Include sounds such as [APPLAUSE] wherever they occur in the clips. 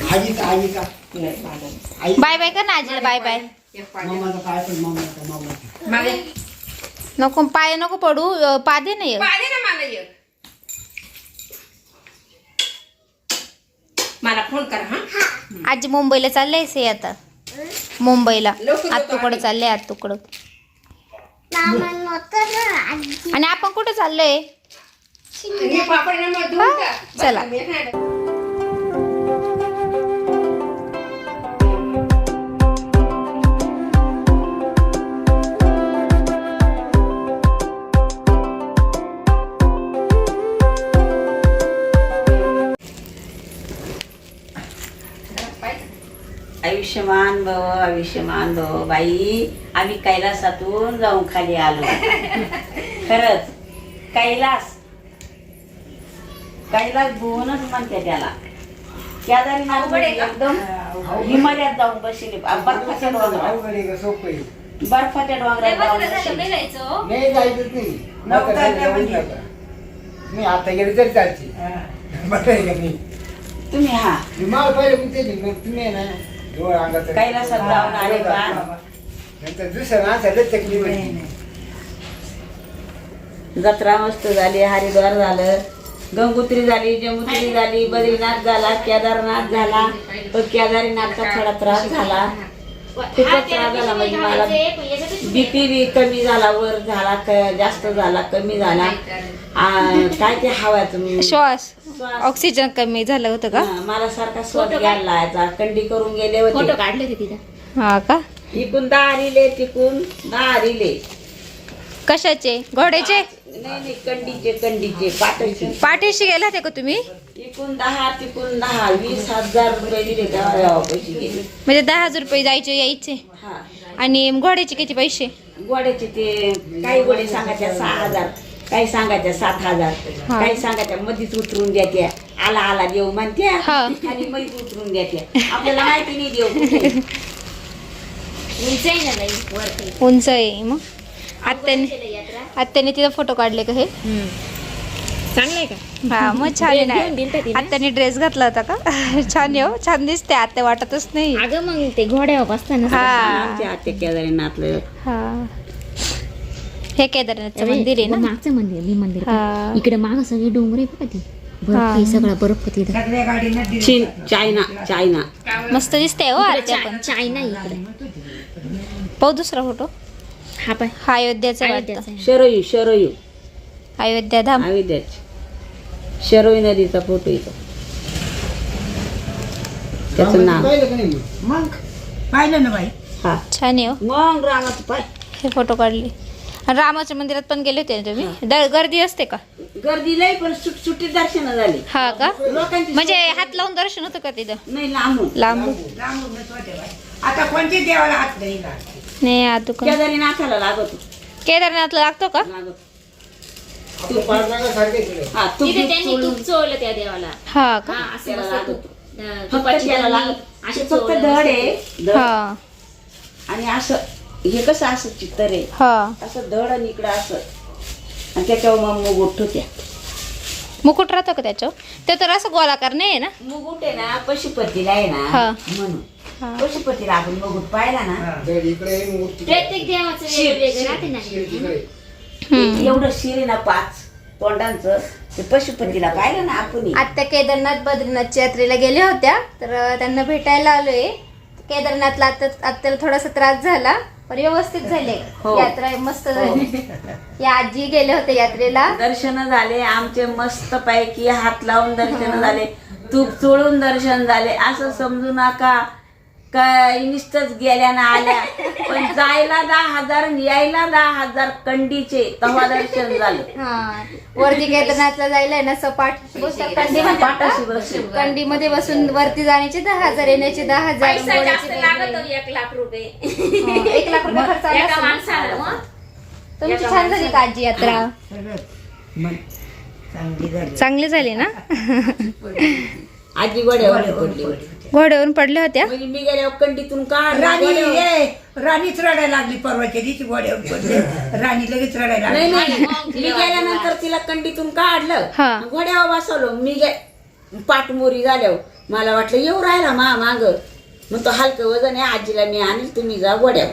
नाही, माझं. आई bye bye कर ना आजीला बाय बाय एक पाणी. मामाचा पाय पण मामाचा मामाचा मागे. नको पाय नको पडू अं, पा दे ना एक. पाणी ना मला एक मला फोन करा हा आजी मुंबईला चाललंय से आता मुंबईला लवकर येतो आत्तूकडं आम्ही. चाललंय आत्तूकडं आणि आपण कुठं चाललोय? चला. आयुष्यमान भव आयुष्यमान भव. बाई आम्ही कैलासातून जाऊन खाली आलो. खरंच कैलास. कैलास भुवनच म्हणते त्याला. केदारनाथ म्हणजे एकदम हिमालयात जाऊन बसले. बर्फाच्या डोंगरात? बर्फाच्या डोंगरात जाऊन बसले. नाही जायचंच नाही नव्हतं नका त्या जाऊन. टाका. मी आता गेले तरी चालते. बरं तुम्ही हा. मी मला पहिले उठते मग तुम्ही ना. कैलासात जाऊन आले का? नंतर दुसरं नाचायला तकलीफ होती. जत्रा मस्त झाली हरिद्वार झालं. गंगोत्री झाली जमुत्री झाली बद्रीनाथ झाला केदारनाथ झाला. पण केदारीनाथचा थोडा त्रास झाला. खूपच त्रास झाला म्हणजे मला. बीपी बी कमी झाला वर झाला क- जास्त झाला कमी झाला. आ, काय ते हवायचं श्वास. ऑक्सिजन कमी झालं होतं का? हा, मला सारखा श्वास घ्यायला कंडी करून गेले होते काढले होते हा का? इकून दहा रिले तिकून दहा रिले कशाचे? घोड्याचे? नाही नाही कंडीचे कंडीचे पाटाचे. पाठीशी गेला होते का तुम्ही? इकून दहा तिकून दहा. वीस हजार रुपये दिले तेव्हा पैसे गेले. म्हणजे दहा हजार रुपये जायचे यायचे? हा. आणि घोड्याचे किती पैसे? गोड्याचे ते काही गोडे सांगायच्या सहा हजार. काही सांगायच्या सात हजार. हा. काही सांगायच्या मधीच उतरून द्यात्या आला आला देव म्हणत्या. हा. आणि मधीच उतरून द्यात्या आपल्याला माहिती नाही देव कुठे. उंच आहे ना वरती. उंच आहे. मग? आत्याने यात्रा. आत्याने तिथं फोटो काढले का हे? चांगलंय का? हा मग छान आहे घेऊन दिलता ना तिला? आत्याने ड्रेस घातला होता का? [LAUGHS] छान आहे हो. छान दिसते आत्या वाटतच नाही. अगं मग ते घोड्यावर बसताना हा. आमच्या आत्या केदारीनाथलं. हा. हे केदारनाथचं मंदिर आहे ना मागचं मंदिर मी मंदिर हा. इकडे माग सगळी डोंगर आहे बघा ती. बर्फ. आहे सगळा बर्फ तिथं. चीन चायना चायना. मस्त दिसते हो आत्या पण. चायना आहे इकडे. पाहू दुसरा फोटो. हा पाय. हा अयोध्याचा वाटतं. शरयू शरयू. अयोध्या धाम. अयोध्याची. शरयू नदीचा फोटो येतो. त्याचं नाव. मग? पाहिलं ना बाई? हा. छान आहे हो. मग रामाचं पाय. हे फोटो काढले. रामाच्या मंदिरात पण गेले होते ना तुम्ही? द- गर्दी असते का? गर्दी लई पण सुट सुटी दर्शन झाली. हा का? लोकांची म्हणजे हात लावून दर्शन होतं का तिथं? नाही लांबून. लांब बाई आता कोणत्या देवाला हात नाही लागते. नाही आता का केदारीनाथाला लागतो. केदारनाथला लागतो का? लागतो. आपलं पाठलागासारखं केलं. हा तूप तिथे बीप त्यांनी चोळून तूप चोळलं त्या देवाला. हा का? हा असं त्याला मस्त लागतो. तूप. अं, फक्त तुपाची त्याला बरणी लागत. अशी फक्त चोळलं धड मस्त. आहे धड. हा. आणि असं हे कसं असं चित्तर आहे? हा. असं धड आणि इकडं असं. आणि त्याच्यावर मग मुगुट होत्या मुकुट राहतो का त्याच्यावर? ते तर असं गोलाकार नाही आहे ना? मुगुट आहे ना पशुपतीला आहे ना हा. म्हणून. हा. पशुपतीला आपण मुगुट पाहिला ना इकडे मूर्ती प्रत्येक देवाचं शिर- वेगवेगळं शिर- राहते ना शिर तिकडे. हम्म. एवढं शिर आहे ना पाच तोंडांचं ते पशुपतीला पाहिलं ना आपण आत्या केदारनाथ बद्रीनाथच्या यात्रेला गेल्या होत्या तर त्यांना भेटायला आलोय. केदारनाथला आता आत्याला थोडासा त्रास झाला. पण व्यवस्थित झाले. हो. यात्रा मस्त झाली. या आजी गेले होते यात्रेला. दर्शन झाले आमचे मस्त पैकी हात लावून दर्शन झाले. तूप चोळून दर्शन झाले. असं समजू नका. काय नुसतंच गेल्या ना आल्या. पण जायला दहा हजार आणि यायला दहा हजार कंडीचे. तेव्हा दर्शन झालं. हा. वरती केदारनाथला जायला आहे ना सपाट. कंडी पाटाशी बसून. कंडीमध्ये बसून वरती जाण्याचे दहा हजार येण्याचे दहा हजार पैसा गोड्याचे जास्त वेगळे. लागत हो, एक लाख रुपये. हा, एक लाख रुपये खर्च आला एका असेल ना? माणसाला मग. तुमची छान झाली का आजी यात्रा? चांगली झाली. चांगली झाली ना? आजी गोड्यावर पडली. होती घोड्यावरून पडल्या होत्या. म्हणजे मी गेल्यावर कंडीतून काढ राणी ये राणीच रडायला लागली परवाच्या दिवशी वड्यावर पडले. राणी लगेच रडायला लागली. नाही मी गेल्यानंतर तिला कंडीतून काढलं. घोड्यावर बसवलं. मी गे पाठमोरी झाल्यावर मला वाटलं येऊ राहिला मा माग. मग तो हलकं वजन आहे आजीला मी आणील तुम्ही जा घोड्यावर.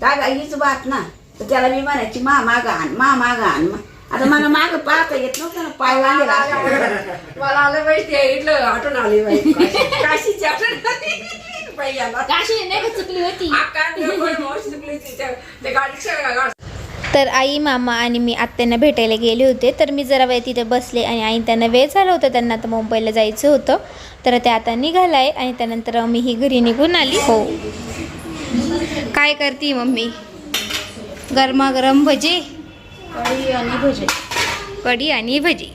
का गा हीच बात ना. तर त्याला मी म्हणायची मा माग आण मा माग आण. मा- आता मला माग पाहता येत नव्हतं ना पाय वांगेला असं. मला आलं माहिती आहे इथलं आठवण आली काशी- काशीची आठवण. आली बाई आला काशी नाही का चुकली होती. आकांड कोण मावशी चुकली तिच्या त्या गाडीच्या तर आई मामा आणि मी आत्यांना भेटायला गेले होते. तर मी जरा वेळ तिथे बसले आणि आई त्यांना वेळ झाला होता त्यांना आता मुंबईला जायचं होतं. तर ते आता निघालाय आणि त्यानंतर मी ही घरी निघून आली. हो. काय करते मम्मी? गरमागरम भजी? कढी आणि भजे. कढी आणि भजी.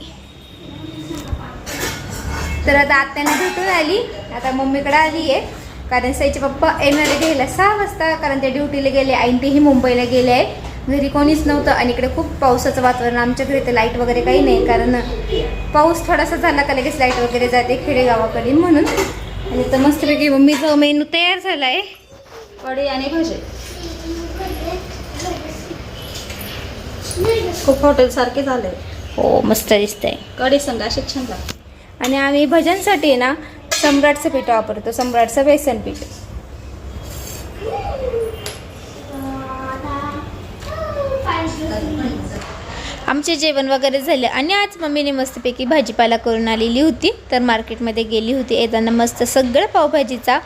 तर आता आत्याने भेटून आली. आता मम्मीकडे आली आहे. कारण साईचे पप्पा येणार घ्यायला सहा वाजता कारण ते ड्युटीला गेले. आई तेही मुंबईला गेले आहे. घरी कोणीच नव्हतं आणि इकडे खूप पावसाचं वातावरण. आमच्या घरी तर लाइट वगैरे काही नाही कारण पाऊस थोडासा झाला का लगेच लाइट वगैरे जाते खेडेगावाकडे म्हणून. आणि तर मस्तपैकी मम्मीचा मेनू तयार झाला आहे कढी आणि भजे. खूप हॉटेल सारखे झाले. हो मस्त दिसतंय. कढी संग असे छान लागते आणि आम्ही भजनसाठी ना सम्राटचं पीठ वापरतो सम्राटचं बेसन पीठ आमचे जेवण वगैरे झाले आणि आज मम्मीने मस्तपैकी भाजीपाला करून आलेली होती तर मार्केटमध्ये गेली होती. येताना मस्त सगळं पावभाजीचा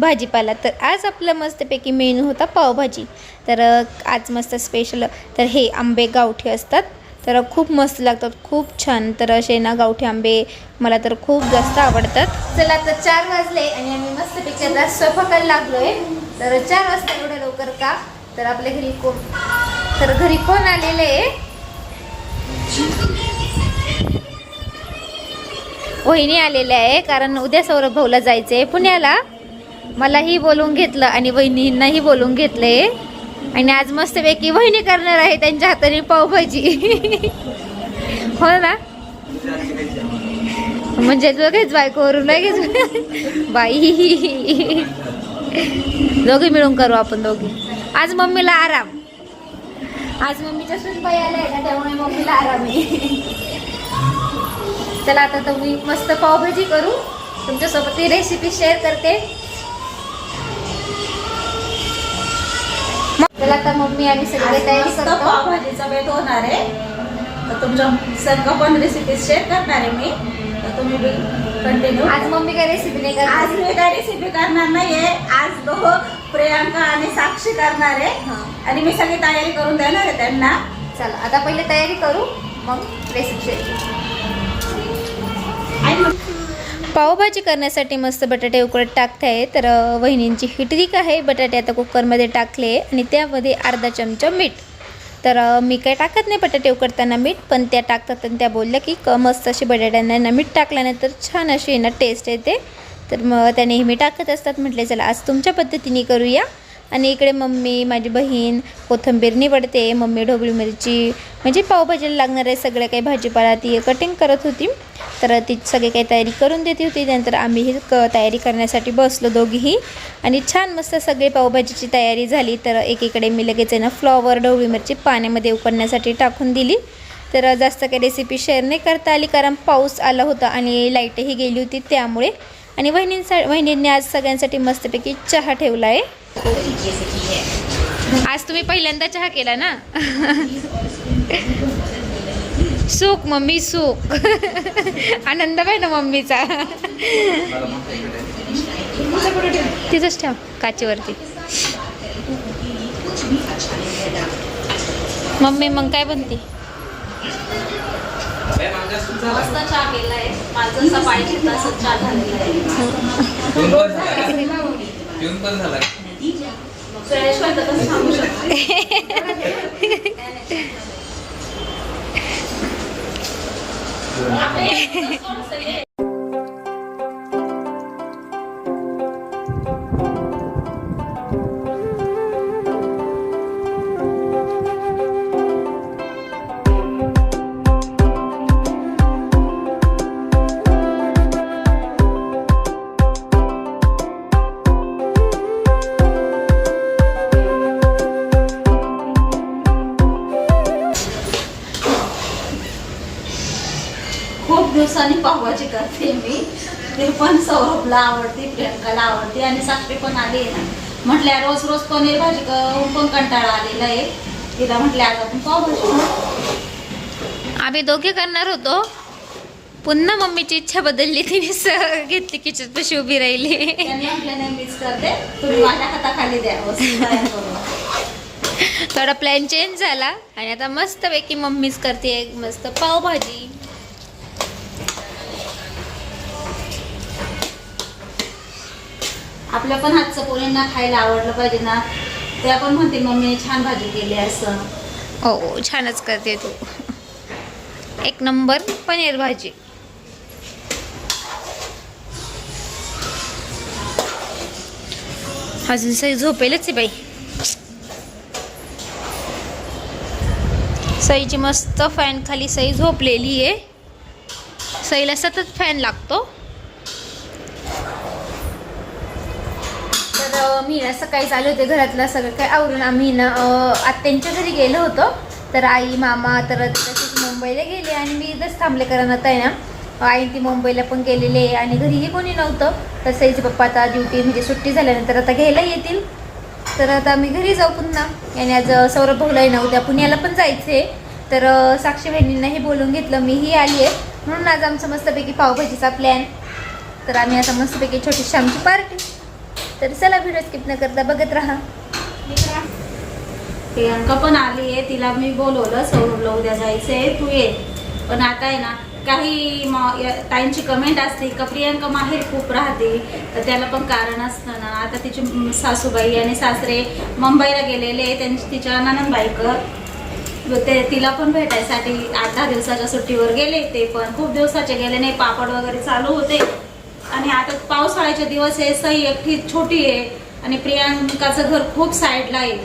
भाजीपाला. तर आज आपलं मस्तपैकी मेनू होता पावभाजी. तर आज मस्त स्पेशल तर हे आंबे गावठी असतात. तर खूप मस्त लागतात खूप छान. तर असे ना गावठी आंबे मला तर खूप जास्त आवडतात. चला तर चार वाजले आणि आम्ही मस्तपैकी आता स्वयंपाकाला लागलोय. तर चार वाजता एवढे लवकर का? तर आपल्या घरी कोण? तर घरी कोण आलेले? आहे वहिनी आलेल्या आहे कारण उद्या सौरभ भाऊला जायचं आहे पुण्याला. मलाही बोलवून घेतलं आणि वहिनींनाही बोलून घेतलंय आणि आज मस्तपैकी वहिनी करणार आहे त्यांच्या हाताने पावभाजी. हो ना? म्हणजे लगेच बायकोवरून लगेच बाई. दोघे मिळून करू आपण दोघी. आज मम्मीला आराम. आज मम्मीच्या सुनबाई आल्या ना त्यामुळे मम्मीला आराम आहे. चला आता तुम्ही मस्त पावभाजी करू. तुमच्यासोबत ती रेसिपी शेअर करते. चला आता मम्मी आम्ही सगळे तयारी करतो. पावभाजीचा बेत होणार आहे. तर तुमच्या संग पण रेसिपी शेअर करणार आहे मी. तर तुम्ही कंटिन्यू आज मम्मी काय रेसिपी नाही आज करत मी काय रेसिपी करणार नाहीये. आज दो प्रियांका आणि साक्षी करणार आहे. आणि मी सगळी तयारी करून देणार आहे त्यांना. चला आता पहिले तयारी करू. मग रेसिपी शेअर आणि पावभाजी करण्यासाठी मस्त बटाटे उकळत टाकते आहे. तर वहिनींची हिटरीक आहे. बटाटे आता कुकरमध्ये टाकले आणि त्यामध्ये अर्धा चमचा मीठ. तर मी काय टाकत नाही बटाटे उकडताना मीठ पण त्या टाकतात आणि त्या बोलल्या की क मस्त अशी बटाट्यांना ना मीठ टाकल्यानंतर छान अशी ना टेस्ट येते. तर मग त्या नेहमी टाकत असतात. म्हटले चला आज तुमच्या पद्धतीने करूया. आणि इकडे मम्मी माझी बहीण कोथिंबीर निवडते. मम्मी ढोबळी मिरची म्हणजे पावभाजीला लागणार आहे सगळं काही भाजीपाला. ती कटिंग करत होती. तर ती सगळी काही तयारी करून देते होती. त्यानंतर आम्हीही क तयारी करण्यासाठी बसलो दोघीही. आणि छान मस्त सगळी पावभाजीची तयारी झाली. तर एकीकडे मी लगेच आहे ना फ्लॉवर ढवळी मिरची पाण्यामध्ये उकडण्यासाठी टाकून दिली. तर जास्त काही रेसिपी शेअर नाही करता आली कारण पाऊस आला होता आणि लाईटही गेली होती त्यामुळे. आणि वहिनींसा वहिनींनी आज सगळ्यांसाठी मस्तपैकी चहा ठेवला आहे. आज तुम्ही पहिल्यांदा चहा केला ना? सुख मम्मी सुख. आनंद आहे ना मम्मीचा? तिथंच ठेव काचेवरती. मम्मी मग काय बनते मस्त चहा केलाय. माझं सांगू शकतो [LAUGHS] दिवसांनी पावभाजी करते मी. ती पण सौरभला आवडते प्रियंकाला आवडते आणि साखरी पण आली ना. म्हटल्या रोज रोज पनीर भाजी करून पण कंटाळा आलेला आहे. तिला म्हटलं आज आपण पावभाजी. आम्ही दोघे करणार होतो. पुन्हा मम्मीची इच्छा बदलली तिने स घेतली किचन पशी उभी राहिली. करते. तुम्ही माझ्या हाताखाली द्या थोडा प्लॅन चेंज झाला आणि आता मस्तपैकी मम्मीच करते एक मस्त पावभाजी. आपल्या पण हातचं पोरींना खायला आवडलं पाहिजे ना. ते पण म्हणते मम्मी छान भाजी केली असं. हो, हो छानच करते तू. एक नंबर पनीर भाजी. अजून सई झोपेलच आहे बाई. सईची मस्त फॅन खाली सई झोपलेली आहे. सईला सतत फॅन लागतो. तर मी ना सकाळी चालू होते घरातलं सगळं काही आवरून. आम्ही ना आत्यांच्या घरी गेलो होतो. तर आई मामा तर तशीच मुंबईला गेले आणि मी इथंच थांबले कारण आता आहे ना आई ती मुंबईला पण गेलेले आहे आणि घरीही कोणी नव्हतं. तर सईचे पप्पा आता ड्युटी म्हणजे सुट्टी झाल्यानंतर आता घ्यायला येतील. तर आता आम्ही घरी जाऊ पुन्हा. आणि आज सौरभ भाऊलाही ना उद्या पुण्याला पण जायचं आहे तर साक्षी साक्षी बहिणींनाही बोलून घेतलं. मीही आली आहे. म्हणून आज आमचं मस्तपैकी पावभाजीचा प्लॅन तर आम्ही आता मस्तपैकी छोटीशी आमची पार्टी तर चला व्हिडिओ स्किप न करता बघत राहा. प्रियंका पण आली आहे तिला मी बोलवलं सौरभला उद्या जायचं आहे तू ये. पण आता आहे ना काही ताईंची कमेंट असते का प्रियंका माहेर खूप राहते तर त्याला पण कारण असतं ना. आता तिची सासूबाई आणि सासरे मुंबईला गेलेले त्यांची तिच्या ननंदबाईकर ते तिला पण भेटायसाठी आठ दहा दिवसाच्या सुट्टीवर गेले ते पण. खूप दिवसाचे गेले नाही पापड वगैरे चालू होते. आणि आता पावसाळ्याचे दिवस आहे सई एकटी छोटी आहे आणि प्रियांकाचं घर खूप साईडला आहे.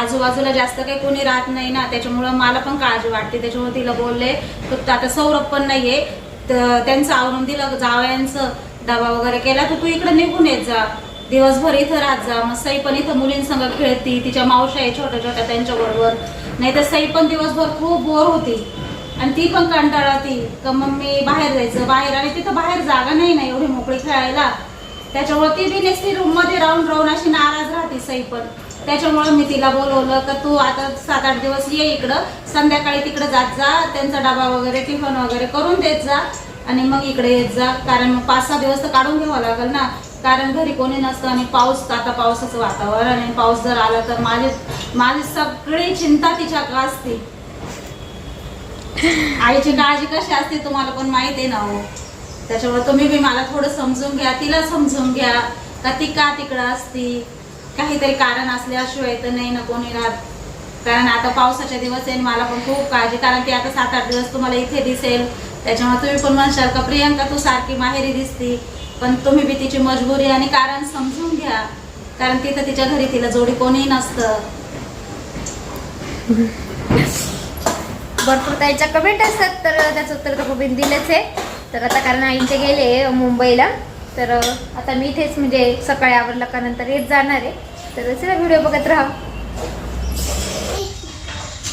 आजूबाजूला जास्त काही कोणी राहत नाही ना त्याच्यामुळं मला पण काळजी वाटते. त्याच्यामुळे तिला बोलले तर आता सौरभ पण नाहीये. तर त्यांचं आवरून दिलं जावयांचं डबा वगैरे केला तर तू इकडे निघून येत जा. दिवसभर इथं राहत जा. मग सई पण इथं मुलींसंग खेळती तिच्या मावशा आहे छोट्या छोट्या त्यांच्याबरोबर. नाही तर सई पण दिवसभर खूप बोर होती. आणि ती पण कंटाळती का मम्मी बाहेर जायचं? बाहेर आणि तिथं बाहेर जागा नाही ना एवढी मोकळी खेळायला. त्याच्यामुळे ती बी नेसती रूममध्ये राहून राहून अशी नाराज राहते सई पण. त्याच्यामुळे मी तिला बोलवलं का तू आता सात आठ दिवस ये इकडं. संध्याकाळी तिकडे जात जा. त्यांचा डबा वगैरे टिफन वगैरे करून देत जा. आणि मग इकडे येत जा. कारण मग पाच सहा दिवस तर काढून घ्यावं लागेल ना. कारण घरी कोणी नसतं आणि पाऊस आता पावसाचं वातावरण आणि पाऊस जर आला तर माझी माझी सगळी चिंता तिच्या असते. आईची काळजी कशी असते तुम्हाला पण माहीत आहे ना हो. त्याच्यामुळे तुम्ही बी मला थोडं समजून घ्या तिला समजून घ्या का ती का तिकडं असती? काहीतरी कारण असल्याशिवाय तर नाही ना कोणी राहत. कारण आता पावसाचे दिवस आहे मला पण खूप काळजी कारण ती आता सात आठ दिवस तुम्हाला इथे दिसेल. त्याच्यामुळे तुम्ही पण म्हणशाल का प्रियंका तू सारखी माहेरी दिसती. पण तुम्ही बी तिची मजबुरी आणि कारण समजून घ्या. कारण तिथं तिच्या घरी तिला जोडी कोणीही नसतं. भरपूर त्यांच्या कमेंट असतात तर त्याचं उत्तर तर गोविंद दिलंच आहे. तर आता कारण आई गेले मुंबईला. तर आता मी इथेच म्हणजे सकाळी आवरला का नंतर येत जाणार आहे. तर चला व्हिडिओ बघत राहा.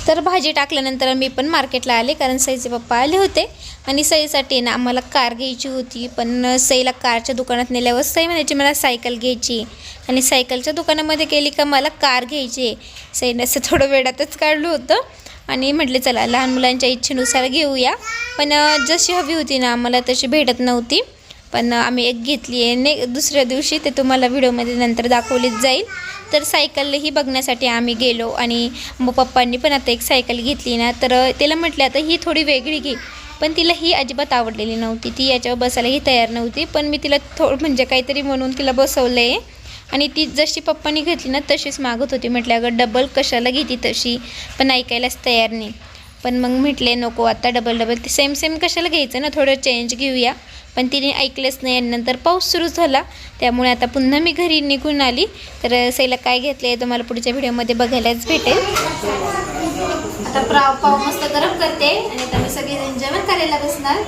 तर भाजी टाकल्यानंतर मी पण मार्केटला आले कारण सईचे पप्पा आले होते. आणि सईसाठी ना आम्हाला कार घ्यायची होती पण सईला कारच्या दुकानात नेल्यावर सई म्हणायची मला सायकल घ्यायची आणि सायकलच्या दुकानामध्ये गेली का मला कार घ्यायची आहे. सईने असं थोडं वेळातच काढलं होतं. आणि म्हटले चला लहान मुलांच्या इच्छेनुसार घेऊया. पण जशी हवी होती ना आम्हाला तशी भेटत नव्हती. पण आम्ही एक घेतली आहे. ने दुसऱ्या दिवशी ते तुम्हाला व्हिडिओमध्ये नंतर दाखवलीच जाईल. तर सायकलही बघण्यासाठी आम्ही गेलो आणि मग पप्पांनी पण आता एक सायकल घेतली ना. तर तिला म्हटलं आता ही थोडी वेगळी घे. पण तिला ही अजिबात आवडलेली नव्हती. ती याच्यावर बसायलाही तयार नव्हती. पण मी तिला थो म्हणजे काहीतरी म्हणून तिला बसवलं आहे आणि ती जशी पप्पांनी घेतली ना तशीच मागत होती. म्हटलं अगं डबल कशाला घेती तशी? पण ऐकायलाच तयार नाही. पण मग म्हटले नको आता डबल डबल ते सेम सेम कशाला घ्यायचं ना? थोडं चेंज घेऊया. पण तिने ऐकलंच नाही आणि नंतर पाऊस सुरू झाला. त्यामुळे आता पुन्हा मी घरी निघून आली. तर सैला काय घेतलं आहे तुम्हाला पुढच्या व्हिडिओमध्ये बघायलाच भेटेल. आता प्राव पाव मस्त गरम करते. आणि आता मी सगळे जेवण करायला बसणार.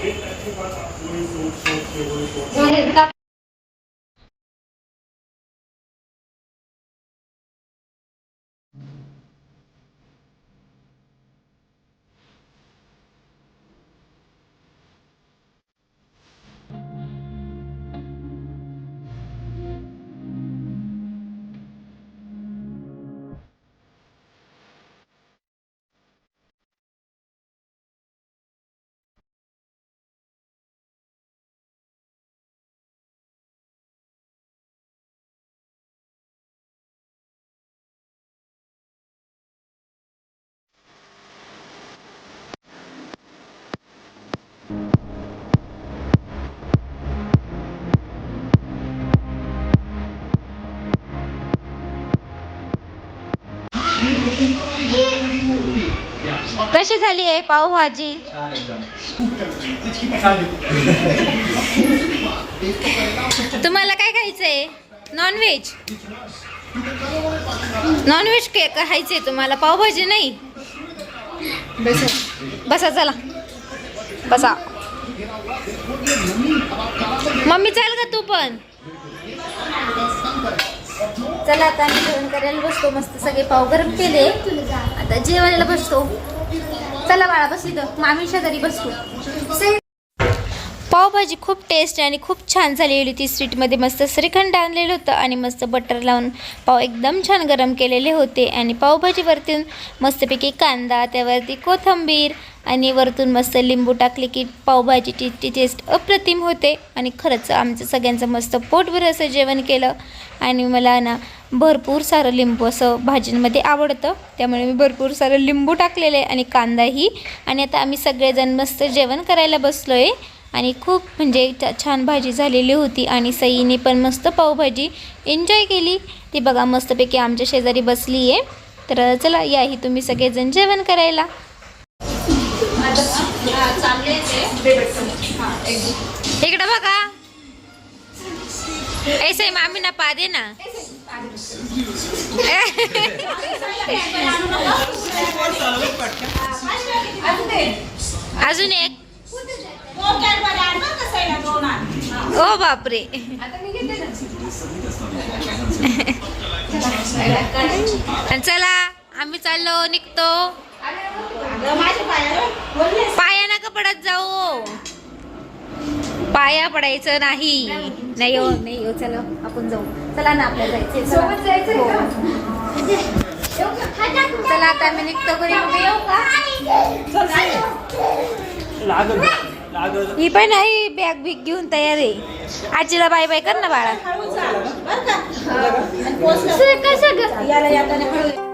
कशी झाली आहे पावभाजी? तुम्हाला काय खायचंय? नॉनव्हेज नॉनव्हेज के खायचंय तुम्हाला. पावभाजी नाही? बसा. चला. बसा. मम्मी चाल का तू पण. चला आता आम्ही जेवण करायला बसतो. मस्त सगळे पाव गरम केले. आता जेवायला बसतो. चला बाळा बस इथं. मामी शेजारी बसतो. पावभाजी खूप टेस्ट आणि खूप छान झालेली होती स्वीटमध्ये मस्त श्रीखंड आणलेलं होतं आणि मस्त बटर लावून पाव एकदम छान गरम केलेले होते. आणि पावभाजीवरतून मस्तपैकी कांदा त्यावरती कोथिंबीर आणि वरतून मस्त लिंबू टाकले की पावभाजीची ती टेस्ट अप्रतिम होते. आणि खरंच आमचं सगळ्यांचं मस्त पोटभर असं जेवण केलं. आणि मला ना भरपूर सारं लिंबू असं भाजींमध्ये आवडतं. त्यामुळे मी भरपूर सारं लिंबू टाकलेलं आहे आणि कांदाही. आणि आता आम्ही सगळेजण मस्त जेवण करायला बसलो आहे आणि खूप म्हणजे छान भाजी झालेली होती आणि सईने पण मस्त पावभाजी एन्जॉय केली. ती बघा मस्तपैकी आमच्या शेजारी बसली आहे. तर चला याही तुम्ही सगळेजण जेवण करायला. इकडं बघा. ऐसे मामी ना पा दे ना. अजून एक. ओ बापरे. चला. आम्ही चाललो निघतो. पाया नका पडत जाऊ. पाया पडायचं नाही. नाही हो नाही हो चला आपण जाऊ. चला ना आपल्याला जायचं सोबत जायचं चला आता आम्ही निघतो घरी. येऊ का? ही पण आहे बॅग बिग घेऊन तयार आहे. आजीला बाय बाय कर ना बाळा. कसं याला